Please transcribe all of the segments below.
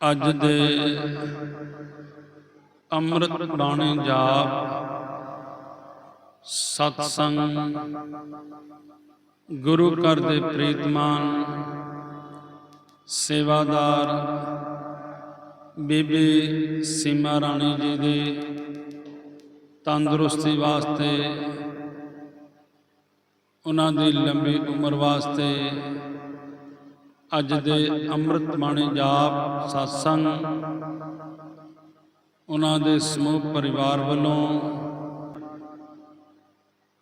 ਅੱਜ ਦੇ ਅੰਮ੍ਰਿਤ ਬਾਣੀ ਜਾਪ ਸਤ ਸੰਗ ਗੁਰੂ ਘਰ ਦੇ ਪ੍ਰੀਤਮਾਨ ਸੇਵਾਦਾਰ ਬੀਬੀ ਸੀਮਾ ਰਾਣੀ ਜੀ ਦੇ ਤੰਦਰੁਸਤੀ ਵਾਸਤੇ, ਉਹਨਾਂ ਦੀ ਲੰਬੀ ਉਮਰ ਵਾਸਤੇ ਅੱਜ ਦੇ ਅੰਮ੍ਰਿਤ ਬਾਣੀ ਜਾਪ satsang ਉਹਨਾਂ ਦੇ ਸਮੂਹ ਪਰਿਵਾਰ ਵੱਲੋਂ,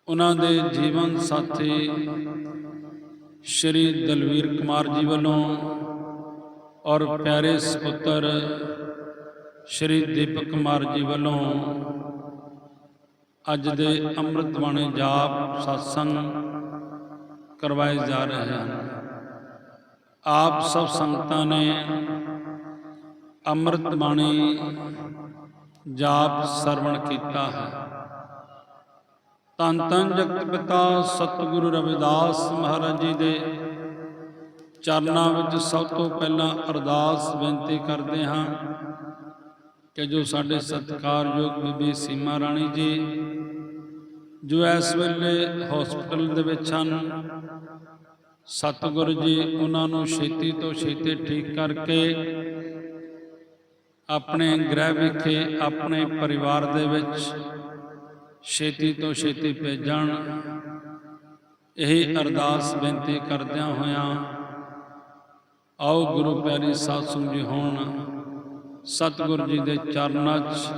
ਉਹਨਾਂ ਦੇ ਜੀਵਨ ਸਾਥੀ ਸ਼੍ਰੀ ਦਲਵੀਰ ਕੁਮਾਰ ਜੀ ਵੱਲੋਂ ਔਰ ਪਿਆਰੇ ਸੁਪੁੱਤਰ ਸ਼੍ਰੀ ਦੀਪਕ ਕੁਮਾਰ ਜੀ ਵੱਲੋਂ ਅੱਜ ਦੇ ਅੰਮ੍ਰਿਤ ਬਾਣੀ ਜਾਪ satsang ਕਰਵਾਏ ਜਾ ਰਹੇ ਹਨ। ਆਪ ਸਭ ਸੰਗਤਾਂ ਨੇ ਅੰਮ੍ਰਿਤ ਬਾਣੀ ਜਾਪ ਸਰਵਣ ਕੀਤਾ ਹੈ। ਤਨ ਤਨ ਜਗਤ ਪਿਤਾ ਸਤਿਗੁਰੂ ਰਵਿਦਾਸ ਮਹਾਰਾਜ ਜੀ ਦੇ ਚਰਨਾਂ ਵਿੱਚ ਸਭ ਤੋਂ ਪਹਿਲਾਂ ਅਰਦਾਸ ਬੇਨਤੀ ਕਰਦੇ ਹਾਂ ਕਿ ਜੋ ਸਾਡੇ ਸਤਿਕਾਰਯੋਗ ਬੀਬੀ ਸੀਮਾ ਰਾਣੀ ਜੀ, ਜੋ ਇਸ ਵੇਲੇ ਹਸਪੀਟਲ ਦੇ ਵਿੱਚ ਹਨ ਸਤਿਗੁਰੂ ਜੀ, ਉਹਨਾਂ ਨੂੰ ਛੇਤੀ ਤੋਂ ਛੇਤੀ ਠੀਕ ਕਰਕੇ ਆਪਣੇ ਗ੍ਰਹਿ ਵਿਖੇ ਆਪਣੇ ਪਰਿਵਾਰ ਦੇ ਵਿੱਚ ਛੇਤੀ ਤੋਂ ਛੇਤੀ ਭੇਜਣ। ਇਹੀ ਅਰਦਾਸ ਬੇਨਤੀ ਕਰਦਿਆਂ ਹੋਇਆਂ ਆਓ ਗੁਰੂ ਪਿਆਰੀ ਸਾਧ ਜੀ ਹੋਣ। ਸਤਿਗੁਰੂ ਜੀ ਦੇ ਚਰਨਾਂ 'ਚ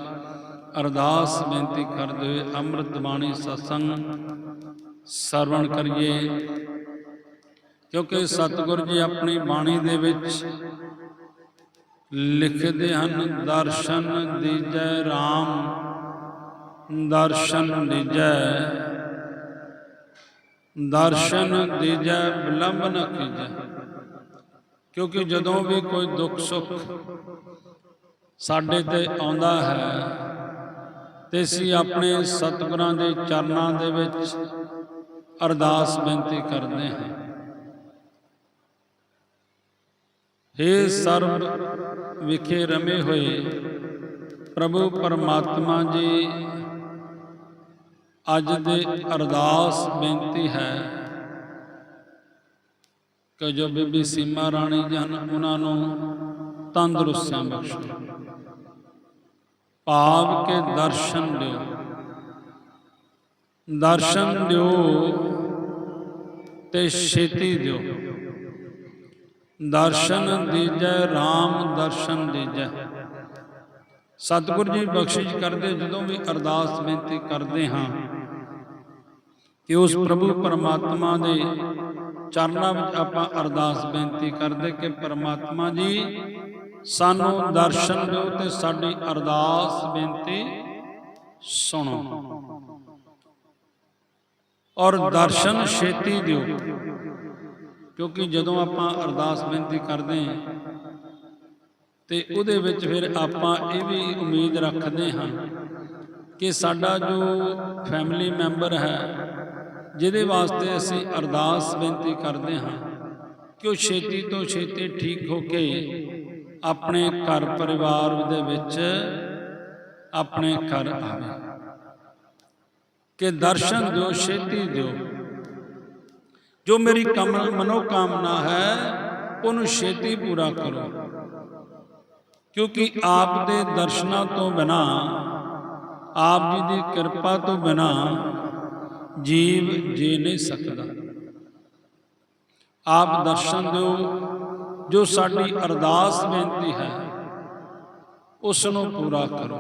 ਅਰਦਾਸ ਬੇਨਤੀ ਕਰਦੇ ਹੋਏ ਅੰਮ੍ਰਿਤ ਬਾਣੀ ਸਤਸੰਗ ਸਰਵਣ ਕਰੀਏ। ਕਿਉਂਕਿ ਸਤਿਗੁਰੂ ਜੀ ਆਪਣੀ ਬਾਣੀ ਦੇ ਵਿੱਚ ਲਿਖਦੇ ਹਨ ਦਰਸ਼ਨ ਦੀਜੈ RAM ਦਰਸ਼ਨ ਦੀਜੈ ਦਰਸ਼ਨ ਦੀਜੈ ਵਿਲੰਬ ਨ ਕੀਜੈ। ਕਿਉਂਕਿ ਜਦੋਂ ਵੀ ਕੋਈ ਦੁੱਖ ਸੁੱਖ ਸਾਡੇ ਤੇ ਆਉਂਦਾ ਹੈ ਤੇ ਅਸੀਂ ਆਪਣੇ ਸਤਿਗੁਰਾਂ ਦੇ ਚਰਨਾਂ ਦੇ ਵਿੱਚ ਅਰਦਾਸ ਬੇਨਤੀ ਕਰਦੇ ਹਾਂ। ਹੇ ਸਰਬ ਵਿਖੇ ਰਮੇ ਹੋਏ, ਪ੍ਰਭੂ ਪਰਮਾਤਮਾ ਜੀ, ਅੱਜ ਦੇ ਅਰਦਾਸ ਬੇਨਤੀ ਹੈ ਕਿ ਜੋ ਬੀਬੀ ਸੀਮਾ ਰਾਣੀ ਜਨ, ਉਹਨਾਂ ਨੂੰ ਤੰਦਰੁਸਤੀਆਂ ਬਖਸ਼ੋ। ਭਾਵ ਕੇ ਦਰਸ਼ਨ ਦਿਓ। ਦਰਸ਼ਨ ਦਿਓ ਤੇ ਛੇਤੀ ਦਿਓ। ਦਰਸ਼ਨ ਦੀਜੈ RAM ਦਰਸ਼ਨ ਦੀਜੈ। ਸਤਿਗੁਰੂ ਜੀ ਬਖਸ਼ਿਸ਼ ਕਰਦੇ, ਜਦੋਂ ਵੀ ਅਰਦਾਸ ਬੇਨਤੀ ਕਰਦੇ ਹਾਂ, ਕਿ ਉਸ ਪ੍ਰਭੂ ਪਰਮਾਤਮਾ ਦੇ ਚਰਨਾਂ ਵਿੱਚ ਆਪਾਂ ਅਰਦਾਸ ਬੇਨਤੀ ਕਰਦੇ ਕਿ ਪਰਮਾਤਮਾ ਜੀ, ਸਾਨੂੰ ਦਰਸ਼ਨ ਦਿਓ ਤੇ ਸਾਡੀ ਅਰਦਾਸ ਬੇਨਤੀ ਸੁਣੋ। ਔਰ ਦਰਸ਼ਨ ਛੇਤੀ ਦਿਓ। ਕਿਉਂਕਿ ਜਦੋਂ ਆਪਾਂ ਅਰਦਾਸ ਬੇਨਤੀ ਕਰਦੇ ਹਾਂ ਤੇ ਉਹਦੇ ਵਿੱਚ ਫਿਰ ਆਪਾਂ ਇਹ ਵੀ ਉਮੀਦ ਰੱਖਦੇ ਹਾਂ ਕਿ ਸਾਡਾ ਜੋ ਫੈਮਿਲੀ ਮੈਂਬਰ ਹੈ, ਜਿਹਦੇ ਵਾਸਤੇ ਅਸੀਂ ਅਰਦਾਸ ਬੇਨਤੀ ਕਰਦੇ ਹਾਂ ਕਿ ਉਹ ਛੇਤੀ ਤੋਂ ਛੇਤੀ ਠੀਕ ਹੋ ਕੇ ਆਪਣੇ ਘਰ ਪਰਿਵਾਰ ਦੇ ਵਿੱਚ ਆਪਣੇ ਘਰ ਆਵੇ। ਕਿ ਦਰਸ਼ਨ ਦਿਓ, ਛੇਤੀ ਦਿਓ। ਜੋ ਮੇਰੀ ਕਮ ਮਨੋ ਕਾਮਨਾ ਹੈ, ਉਹਨੂੰ ਛੇਤੀ ਪੂਰਾ ਕਰੋ। ਕਿਉਂਕਿ ਆਪ ਦੇ ਦਰਸ਼ਨਾਂ ਤੋਂ ਬਿਨਾ, ਆਪ ਜੀ ਦੀ ਕਿਰਪਾ ਤੋਂ ਬਿਨਾ ਜੀਵ ਜੀ ਨਹੀਂ ਸਕਦਾ। ਆਪ ਦਰਸ਼ਨ ਦਿਓ, ਜੋ ਸਾਡੀ ਅਰਦਾਸ ਬੇਨਤੀ ਹੈ, ਉਸ ਨੂੰ ਪੂਰਾ ਕਰੋ।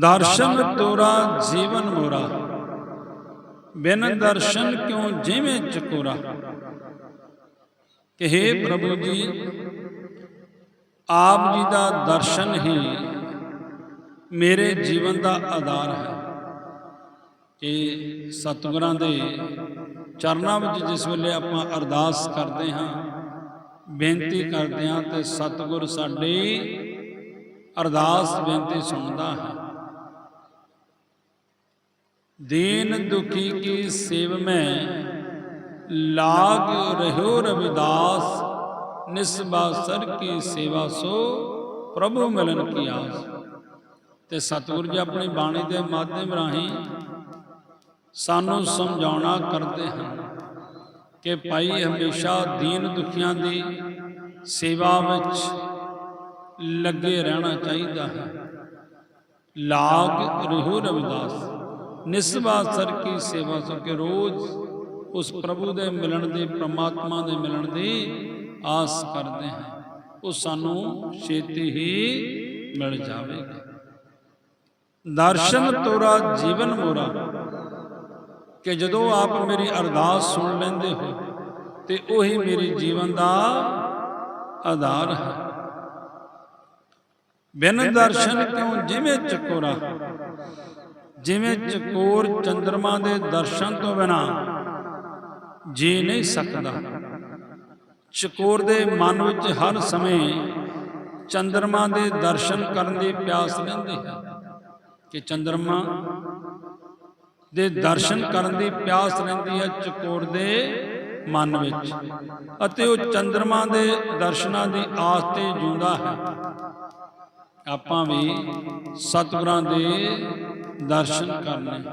ਦਰਸ਼ਨ ਤੋਰਾ ਜੀਵਨ ਮੋਰਾ। ਬਿਨ ਦਰਸ਼ਨ ਕਿਉ ਜਿਵੇਂ ਚਕੋਰਾ? ਕਿ हे ਪ੍ਰਭੂ ਜੀ, ਆਪ ਜੀ ਦਾ ਦਰਸ਼ਨ ਹੀ ਮੇਰੇ ਜੀਵਨ ਦਾ ਆਧਾਰ ਹੈ। ਕਿ ਸਤਿਗੁਰਾਂ ਦੇ ਚਰਨਾਂ ਵਿੱਚ ਜਿਸ ਵੇਲੇ ਆਪਾਂ ਅਰਦਾਸ ਕਰਦੇ ਹਾਂ, ਬੇਨਤੀ ਕਰਦੇ ਹਾਂ ਤੇ ਸਤਿਗੁਰ ਸਾਡੀ ਅਰਦਾਸ, ਬੇਨਤੀ ਸੁਣਦਾ ਹੈ। ਦੀਨ ਦੁਖੀ ਕੀ ਸੇਵ ਮੈਂ? ਲਾਗ ਰਹਿਓ ਰਵਿਦਾਸ, ਨਿਸਬਾ ਸਰ ਕੀ ਸੇਵਾ ਸੋ, ਪ੍ਰਭੂ ਮਿਲਨ ਕੀ ਆਸ। ਤੇ ਸਤਿਗੁਰ ਜੀ ਆਪਣੀ ਬਾਣੀ ਦੇ ਮਾਧਿਅਮ ਰਾਹੀਂ ਸਾਨੂੰ ਸਮਝਾਉਣਾ ਕਰਦੇ ਹਨ ਕਿ ਭਾਈ ਹਮੇਸ਼ਾ ਦੀਨ ਦੁਖੀਆਂ ਦੀ ਸੇਵਾ ਵਿੱਚ ਲੱਗੇ ਰਹਿਣਾ ਚਾਹੀਦਾ ਹੈ। ਲਾਗ ਰਹਿਓ ਰਵਿਦਾਸ। ਨਿਸਬਾਸਰ ਕੀ ਸੇਵਾ ਸੋ ਕਿ ਰੋਜ਼ ਉਸ ਪ੍ਰਭੂ ਦੇ ਮਿਲਣ ਦੀ, ਪ੍ਰਮਾਤਮਾ ਦੇ ਮਿਲਣ ਦੀ ਆਸ ਕਰਦੇ ਹਾਂ। ਉਹ ਸਾਨੂੰ ਛੇਤੀ ਹੀ ਮਿਲ ਜਾਵੇਗਾ। ਦਰਸ਼ਨ ਤੋਰਾ ਜੀਵਨ ਮੋਰਾ, ਕਿ ਜਦੋਂ ਆਪ ਮੇਰੀ ਅਰਦਾਸ ਸੁਣ ਲੈਂਦੇ ਹੋ, ਤੇ ਉਹੀ ਮੇਰੇ ਜੀਵਨ ਦਾ ਆਧਾਰ ਹੈ। ਬਿਨ ਦਰਸ਼ਨ ਕਿਉਂ ਜਿਵੇਂ ਚਕੋਰਾ ਜਿਵੇਂ ਚਕੋਰ ਚੰਦਰਮਾ ਦੇ ਦਰਸ਼ਨ ਤੋਂ ਬਿਨਾ ਜੀ ਨਹੀਂ ਸਕਦਾ। ਚਕੋਰ ਦੇ ਮਨ ਵਿੱਚ ਹਰ ਸਮੇਂ ਚੰਦਰਮਾ ਦੇ ਦਰਸ਼ਨ ਕਰਨ ਦੀ ਪਿਆਸ ਰਹਿੰਦੀ ਹੈ ਕਿ ਚੰਦਰਮਾ ਦੇ ਦਰਸ਼ਨ ਕਰਨ ਦੀ ਪਿਆਸ ਰਹਿੰਦੀ ਹੈ ਚਕੋਰ ਦੇ ਮਨ ਵਿੱਚ ਅਤੇ ਉਹ ਚੰਦਰਮਾ ਦੇ ਦਰਸ਼ਨਾਂ ਦੀ ਆਸ ਤੇ ਜਿਉਂਦਾ ਹੈ। ਆਪਾਂ ਵੀ ਸਤਿਗੁਰਾਂ ਦੇ ਦਰਸ਼ਨ ਕਰਨੇ।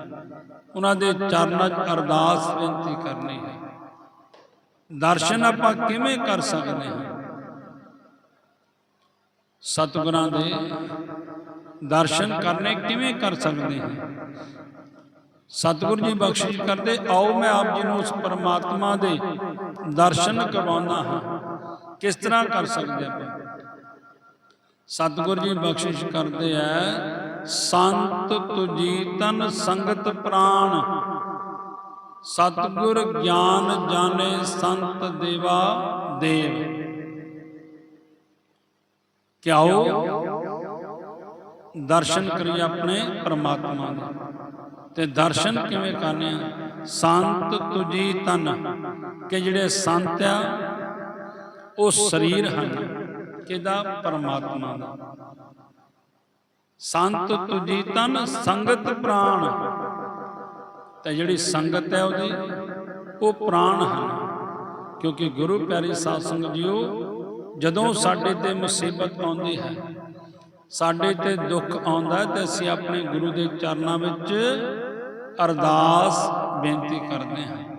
ਉਹਨਾਂ ਦੇ ਚਰਨਾਂ 'ਚ ਅਰਦਾਸ ਬੇਨਤੀ ਕਰਨੀ ਹੈ। ਦਰਸ਼ਨ ਆਪਾਂ ਕਿਵੇਂ ਕਰ ਸਕਦੇ ਹਾਂ? ਸਤਿਗੁਰਾਂ ਦੇ ਦਰਸ਼ਨ ਕਰਨੇ ਕਿਵੇਂ ਕਰ ਸਕਦੇ ਹਾਂ? ਸਤਿਗੁਰੂ ਜੀ ਬਖਸ਼ਿਸ਼ ਕਰਦੇ, ਆਓ ਮੈਂ ਆਪ ਜੀ ਨੂੰ ਉਸ ਪਰਮਾਤਮਾ ਦੇ ਦਰਸ਼ਨ ਕਰਵਾਉਣਾ ਹਾਂ। ਕਿਸ ਤਰ੍ਹਾਂ ਕਰ ਸਕਦੇ ਆਪਾਂ? ਸਤਿਗੁਰੂ ਜੀ ਬਖਸ਼ਿਸ਼ ਕਰਦੇ ਐ ਸੰਤ ਤੁਜੀ ਤਨ ਸੰਗਤ ਪ੍ਰਾਣ। ਸਤਿਗੁਰ ਗਿਆਨ ਜਾਣੇ ਸੰਤ ਦੇਵਾ ਦੇਵ। ਕਿਆਓ ਦਰਸ਼ਨ ਕਰੀ ਆਪਣੇ ਪਰਮਾਤਮਾ ਦੇ। ਤੇ ਦਰਸ਼ਨ ਕਿਵੇਂ ਕਰਨੇ ਆ? ਸੰਤ ਤੁਜੀ ਤਨ। ਕਿ ਜਿਹੜੇ ਸੰਤ ਆ, ਉਹ ਸਰੀਰ ਹਨ ਕਿਦਾ ਪਰਮਾਤਮਾ ਦਾ। ਸੰਤ ਤੁਜੀ ਤਨ ਸੰਗਤ ਪ੍ਰਾਣ। ਤੇ ਜਿਹੜੀ ਸੰਗਤ ਹੈ ਉਹਦੀ, ਉਹ ਪ੍ਰਾਣ ਹਨ। ਕਿਉਂਕਿ ਗੁਰੂ ਪਿਆਰੀ ਸਾਧ ਸੰਗਤ ਜੀਓ, ਜਦੋਂ ਸਾਡੇ ਤੇ ਮੁਸੀਬਤ ਆਉਂਦੀ ਹੈ, ਸਾਡੇ ਤੇ ਦੁੱਖ ਆਉਂਦਾ ਹੈ, ਤੇ ਅਸੀਂ ਆਪਣੇ ਗੁਰੂ ਦੇ ਚਰਨਾਂ ਵਿੱਚ ਅਰਦਾਸ ਬੇਨਤੀ ਕਰਦੇ ਹਾਂ।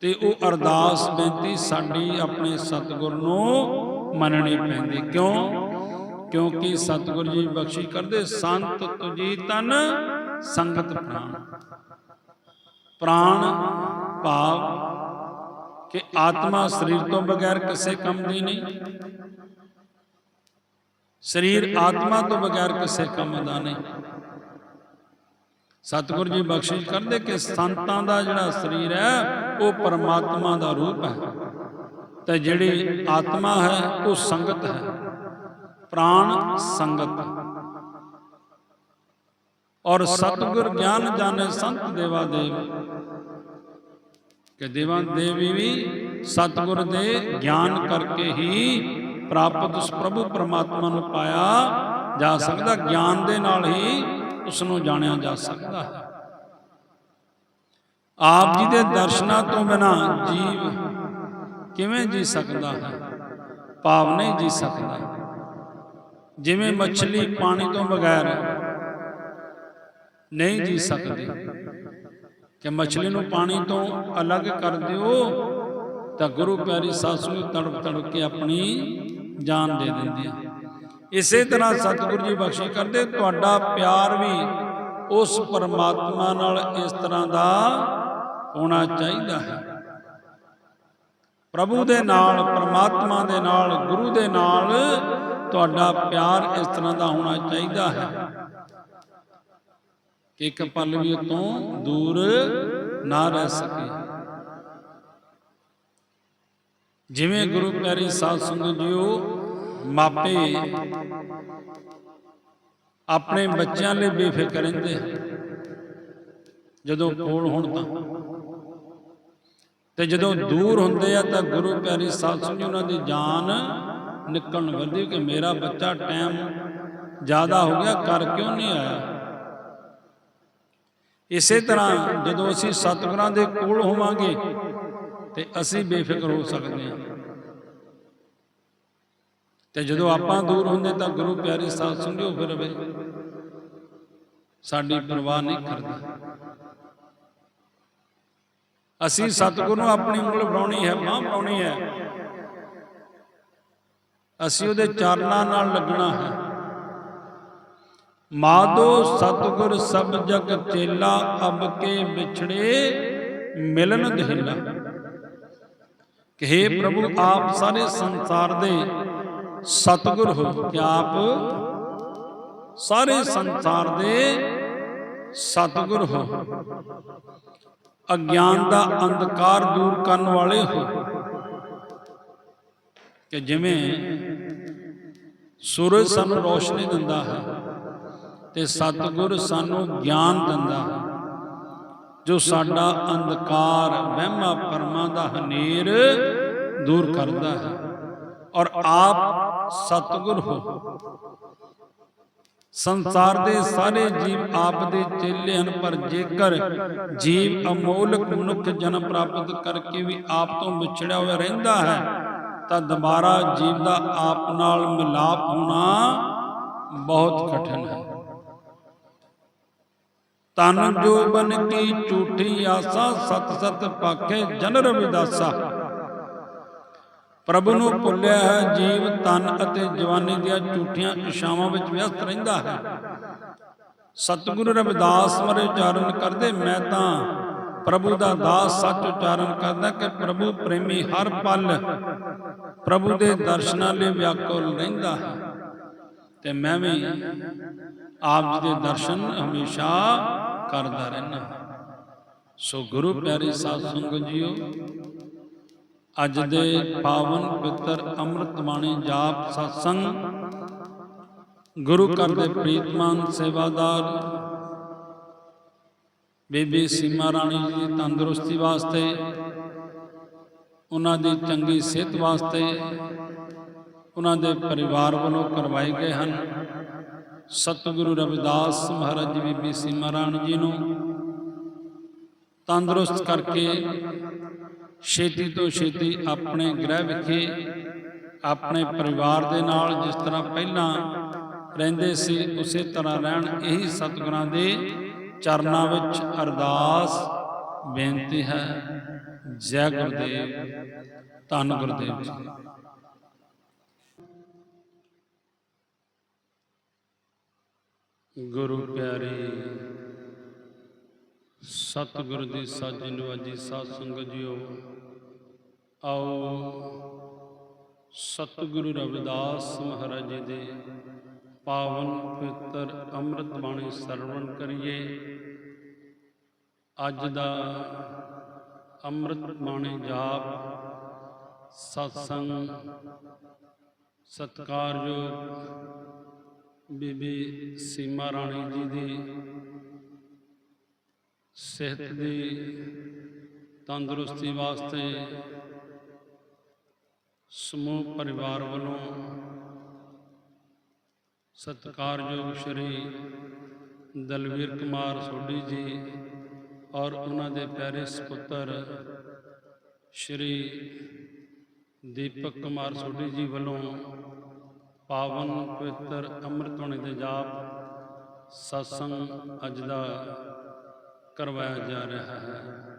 ਤੇ ਉਹ ਅਰਦਾਸ ਬੇਨਤੀ ਸਾਡੀ ਆਪਣੇ ਸਤਿਗੁਰ ਨੂੰ ਮੰਨਣੀ ਪੈਂਦੀ। ਕਿਉਂ? ਕਿਉਂਕਿ ਸਤਿਗੁਰੂ ਜੀ ਬਖਸ਼ਿਸ਼ ਕਰਦੇ, ਸੰਤ ਤੁਜੀ ਤਨ ਸੰਗਤ ਪ੍ਰਾਣ। ਪ੍ਰਾਣ ਭਾਵ ਕਿ ਆਤਮਾ ਸਰੀਰ ਤੋਂ ਬਗੈਰ ਕਿਸੇ ਕੰਮ ਦੀ ਨਹੀਂ। ਸਰੀਰ ਆਤਮਾ ਤੋਂ ਬਗੈਰ ਕਿਸੇ ਕੰਮ ਦਾ ਨਹੀਂ। ਸਤਿਗੁਰੂ ਜੀ ਬਖਸ਼ਿਸ਼ ਕਰਦੇ ਕਿ ਸੰਤਾਂ ਦਾ ਜਿਹੜਾ ਸਰੀਰ ਹੈ, ਉਹ ਪਰਮਾਤਮਾ ਦਾ ਰੂਪ ਹੈ। ਤੇ ਜਿਹੜੀ ਆਤਮਾ ਹੈ, ਉਹ ਸੰਗਤ ਹੈ। ਪ੍ਰਾਣ ਸੰਗਤ। ਔਰ ਸਤਿਗੁਰ ਗਿਆਨ ਜਾਣੇ ਸੰਤ ਦੇਵਾ ਦੇਵ। ਕਿ ਦੇਵਾ ਦੇਵੀ ਵੀ ਸਤਿਗੁਰ ਦੇ ਗਿਆਨ ਕਰਕੇ ਹੀ ਪ੍ਰਾਪਤ ਉਸ ਪ੍ਰਭੂ ਪਰਮਾਤਮਾ ਨੂੰ ਪਾਇਆ ਜਾ ਸਕਦਾ, ਗਿਆਨ ਦੇ ਨਾਲ ਹੀ ਉਸ ਨੂੰ ਜਾਣਿਆ ਜਾ ਸਕਦਾ। ਹੈ ਆਪ ਜੀ ਦੇ ਦਰਸ਼ਨਾਂ ਤੋਂ ਬਿਨਾ ਜੀਵ ਕਿਵੇਂ ਜੀ ਸਕਦਾ? ਹੈ ਭਾਵ ਨਹੀਂ ਜੀ ਸਕਦਾ। ਜਿਵੇਂ ਮੱਛਲੀ ਪਾਣੀ ਤੋਂ ਬਗੈਰ ਨਹੀਂ ਜੀ ਸਕਦੀ। ਕਿ ਮੱਛਲੀ ਨੂੰ ਪਾਣੀ ਤੋਂ ਅਲੱਗ ਕਰ ਦਿਓ ਤਾਂ ਗੁਰੂ ਪਿਆਰੀ ਸਾਸੂ ਨੂੰ ਤੜਪ ਤੜਪ ਕੇ ਆਪਣੀ ਜਾਨ ਦੇ ਦਿੰਦੀ ਹੈ ਇਸੇ ਤਰ੍ਹਾਂ ਸਤਿਗੁਰੂ ਜੀ ਬਖਸ਼ੀ ਕਰਦੇ ਤੁਹਾਡਾ ਪਿਆਰ ਵੀ ਉਸ ਪਰਮਾਤਮਾ ਨਾਲ ਇਸ ਤਰ੍ਹਾਂ ਦਾ ਹੋਣਾ ਚਾਹੀਦਾ ਹੈ। ਪ੍ਰਭੂ ਦੇ ਨਾਲ ਪਰਮਾਤਮਾ ਦੇ ਨਾਲ ਗੁਰੂ ਦੇ ਨਾਲ ਤੁਹਾਡਾ ਪਿਆਰ ਇਸ ਤਰ੍ਹਾਂ ਦਾ ਹੋਣਾ ਚਾਹੀਦਾ ਹੈ ਕਿ ਇੱਕ ਪਲ ਵੀ ਤੋਂ ਦੂਰ ਨਾ ਰਹਿ ਸਕੇ। ਜਿਵੇਂ ਗੁਰੂ ਪਿਆਰੀ ਸਾਧ ਸੰਗਤ ਜੀਓ, ਮਾਪੇ ਆਪਣੇ ਬੱਚਿਆਂ ਲਈ ਬੇਫਿਕਰ ਰਹਿੰਦੇ ਜਦੋਂ ਕੋਲ ਹੋਣ ਤਾਂ। ਤੇ ਜਦੋਂ ਦੂਰ ਹੁੰਦੇ ਆ ਤਾਂ ਗੁਰੂ ਪਿਆਰੀ ਸਾਧ ਸੰਗਤ ਜੀ, ਉਹਨਾਂ ਦੀ ਜਾਨ ਨਿਕਲਣ ਵੱਧੀ ਕਿ ਮੇਰਾ ਬੱਚਾ ਟਾਈਮ ਜ਼ਿਆਦਾ ਹੋ ਗਿਆ ਕਰ ਕਿਉਂ ਨਹੀਂ ਆਇਆ? ਇਸੇ ਤਰ੍ਹਾਂ ਜਦੋਂ ਅਸੀਂ ਸਤਿਗੁਰਾਂ ਦੇ ਕੋਲ ਹੋਵਾਂਗੇ ਤੇ ਅਸੀਂ ਬੇਫਿਕਰ ਹੋ ਸਕਦੇ ਹਾਂ। ਤੇ ਜਦੋਂ ਆਪਾਂ ਦੂਰ ਹੁੰਦੇ ਤਾਂ ਗੁਰੂ ਪਿਆਰੇ ਸਾਥ ਸੰਗਿਓ ਫਿਰ ਵੇ ਸਾਡੀ ਪਰਵਾਹ ਨਹੀਂ ਕਰਦਾ। ਅਸੀਂ ਸਤਿਗੁਰੂ ਨੂੰ ਆਪਣੀ ਉਂਗਲ ਬਣਾਉਣੀ ਹੈ, ਬਾਹ ਬਣਾਉਣੀ ਹੈ ਅਸੀਂ ਉਹਦੇ ਚਰਨਾਂ ਨਾਲ ਲੱਗਣਾ ਹੈ। ਮਾਦੋ ਸਤਿਗੁਰ ਸਭ ਜਗ ਚੇਲਾ, ਅਬ ਕੇ ਵਿਛੜੇ ਮਿਲਨ ਦੇਲਾ ਕਿ ਪ੍ਰਭੂ, ਆਪ ਸਾਰੇ ਸੰਸਾਰ ਦੇ ਸਤਿਗੁਰ ਹੋ, ਕਿ ਆਪ ਸਾਰੇ ਸੰਸਾਰ ਦੇ ਸਤਿਗੁਰ ਹੋ। ਅਗਿਆਨ ਦਾ ਅੰਧਕਾਰ ਦੂਰ ਕਰਨ ਵਾਲੇ ਹੋ। ਕਿ ਜਿਵੇਂ ਸੂਰਜ ਸਾਨੂੰ ਰੋਸ਼ਨੀ ਦਿੰਦਾ ਹੈ ਤੇ ਸਤਿਗੁਰ ਸਾਨੂੰ ਗਿਆਨ ਦਿੰਦਾ ਹੈ, ਜੋ ਸਾਡਾ ਅੰਧਕਾਰ, ਵਹਿਮਾਂ ਪਰਮਾਂ ਦਾ ਹਨੇਰ ਦੂਰ ਕਰਦਾ ਹੈ ਔਰ ਆਪ ਸਤਿਗੁਰ ਹੋ। ਸੰਸਾਰ ਦੇ ਸਾਰੇ ਜੀਵ ਆਪ ਦੇ ਚੇਲੇ ਹਨ, ਪਰ ਜੇਕਰ ਜੀਵ ਅਮੋਲਕ ਮਨੁੱਖ ਜਨਮ ਪ੍ਰਾਪਤ ਕਰਕੇ ਵੀ ਆਪ ਤੋਂ ਵਿਛੜਿਆ ਹੋਇਆ ਰਹਿੰਦਾ ਹੈ ਤਾਂ ਦੁਬਾਰਾ ਜੀਵ ਦਾ ਆਪ ਨਾਲ ਮਿਲਾਪ ਹੋਣਾ ਬਹੁਤ ਕਠਿਨ ਹੈ। ਤਨ ਜੋ ਬਨ ਕੀ ਝੂਠੀ ਆਸਾ, ਸਤ ਸਤ ਪਾਖੇ ਜਨ ਰਵਿਦਾਸਾ ਪ੍ਰਭੂ ਨੂੰ ਭੁੱਲਿਆ ਹੈ ਜੀਵ ਤਨ ਅਤੇ ਜਵਾਨੀ ਦੀਆਂ ਝੂਠੀਆਂ ਇਸ਼ਾਵਾਂ ਵਿੱਚ ਵਿਅਸਤ ਰਹਿੰਦਾ ਹੈ। ਸਤਿਗੁਰੂ ਰਵਿਦਾਸ ਮਰੇ ਉਚਾਰਨ ਕਰਦੇ, ਮੈਂ ਤਾਂ ਪ੍ਰਭੂ ਦਾ ਦਾਸ ਸੱਚ ਉਚਾਰਨ ਕਰਦਾ ਕਿ ਪ੍ਰਭੂ ਪ੍ਰੇਮੀ ਹਰ ਪਲ ਪ੍ਰਭੂ ਦੇ ਦਰਸ਼ਨਾਂ ਲਈ ਵਿਆਕੁਲ ਰਹਿੰਦਾ ਹੈ। ਤੇ ਮੈਂ ਵੀ ਆਪ ਜੀ ਦੇ ਦਰਸ਼ਨ ਹਮੇਸ਼ਾ ਕਰਦਾ ਰਹਿਣਾ ਸੋ ਗੁਰੂ ਪਿਆਰੇ ਸਾਧ ਸੰਗਤ ਜੀਓ, ਅੱਜ ਦੇ ਪਾਵਨ ਪਿੱਤਰ ਅੰਮ੍ਰਿਤ ਬਾਣੀ ਜਾਪ ਸਤਸੰਗ ਗੁਰੂ ਘਰ ਦੇ ਪ੍ਰੀਤਮਾਨ ਸੇਵਾਦਾਰ ਬੀਬੀ ਸੀਮਾ ਰਾਣੀ ਜੀ ਦੀ ਤੰਦਰੁਸਤੀ ਵਾਸਤੇ, ਉਹਨਾਂ ਦੀ ਚੰਗੀ ਸਿਹਤ ਵਾਸਤੇ, ਉਹਨਾਂ ਦੇ ਪਰਿਵਾਰ ਵੱਲੋਂ ਕਰਵਾਏ ਗਏ ਹਨ। ਸਤਿਗੁਰੂ ਰਵਿਦਾਸ ਮਹਾਰਾਜ ਜੀ, ਬੀਬੀ ਸੀਮਾ ਰਾਣੀ ਜੀ ਨੂੰ ਤੰਦਰੁਸਤ ਕਰਕੇ ਛੇਤੀ ਤੋਂ ਛੇਤੀ ਆਪਣੇ ਗ੍ਰਹਿ ਵਿਖੇ, ਆਪਣੇ ਪਰਿਵਾਰ ਦੇ ਨਾਲ ਜਿਸ ਤਰ੍ਹਾਂ ਪਹਿਲਾਂ ਰਹਿੰਦੇ ਸੀ, ਉਸੇ ਤਰ੍ਹਾਂ ਰਹਿਣ, ਇਹੀ ਸਤਿਗੁਰਾਂ ਦੇ ਚਰਨਾਂ ਵਿੱਚ ਅਰਦਾਸ ਬੇਨਤੀ ਹੈ। ਜੈ ਗੁਰਦੇਵ, ਧੰਨ ਗੁਰਦੇਵ ਜੀ। ਗੁਰੂ ਪਿਆਰੇ, ਸਤਿਗੁਰ ਦੀ ਸਾਜੀ ਨਵਾਜੀ ਸਾਧ ਸੰਗਤ ਜੀਓ, ਆਓ ਸਤਿਗੁਰੂ ਰਵਿਦਾਸ ਮਹਾਰਾਜ ਜੀ ਦੇ ਪਾਵਨ ਪਵਿੱਤਰ ਅੰਮ੍ਰਿਤ ਬਾਣੀ ਸਰਵਣ ਕਰੀਏ। ਅੱਜ ਦਾ ਅੰਮ੍ਰਿਤ ਬਾਣੀ ਜਾਪ ਸਤਸੰਗ ਸਤਕਾਰਯੋਗ ਬੀਬੀ ਸੀਮਾ ਰਾਣੀ ਜੀ ਦੀ ਸਿਹਤ ਦੀ ਤੰਦਰੁਸਤੀ ਵਾਸਤੇ ਸਮੂਹ ਪਰਿਵਾਰ ਵੱਲੋਂ ਸਤਿਕਾਰਯੋਗ ਸ਼੍ਰੀ ਦਲਵੀਰ ਕੁਮਾਰ ਸੋਢੀ ਜੀ ਔਰ ਉਹਨਾਂ ਦੇ ਪਿਆਰੇ ਸੁਪੁੱਤਰ ਸ਼੍ਰੀ ਦੀਪਕ ਕੁਮਾਰ ਸੋਢੀ ਜੀ ਵੱਲੋਂ ਪਾਵਨ ਪਵਿੱਤਰ ਅੰਮ੍ਰਿਤ ਬਾਣੀ ਦੇ ਜਾਪ ਸਤਸੰਗ ਅੱਜ ਦਾ ਕਰਵਾਇਆ ਜਾ ਰਿਹਾ ਹੈ।